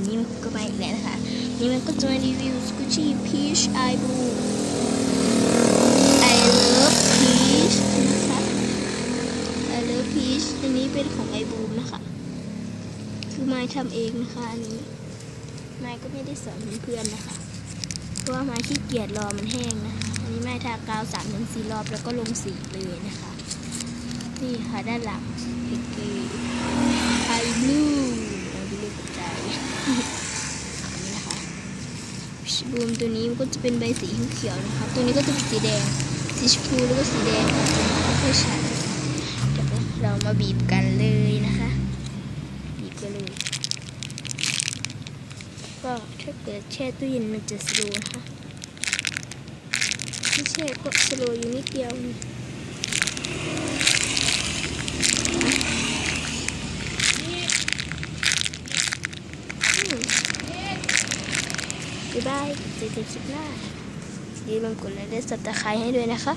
วันนี้มันก็มาอีกแล้วนะคะ นี่มันก็จะมารีวิวสกูชี่พีชไอบูไอเลิฟพีชนะคะไอเลิฟพีชอันนี้เป็นของไอบูมนะคะ คือไม้ทำเองนะคะอันนี้ไม้ก็ไม่ได้สอนเพื่อนๆนะคะ เพราะว่าไม้ขี้เกียจรอมันแห้งนะคะ อันนี้ไม้ทากาวสามถึงสี่รอบแล้วก็ลงสีเลยนะคะ นี่ค่ะด้านหลังพิกกี้ไอบลูเราดูรูปใจนี่นะคะ บูมตัวนี้มันก็จะเป็นใบสีเขียวนะคะตัวนี้ก็จะเป็นสีแดง สีชมพูแล้วก็สีแดงค่ะไม่ชัดเดี๋ยวเรามาบีบกันเลยนะคะ บีบกันเลย ก็ถ้าเกิดแช่ตู้เย็นมันจะสโลว์นะคะไม่แช่ก็สโลว์อยู่นิดเดียวนี่ บ๊ายบายเจอกันคลิปหน้าอย่าลืมกดไลค์และสับตะไคร้ให้ด้วยนะคะ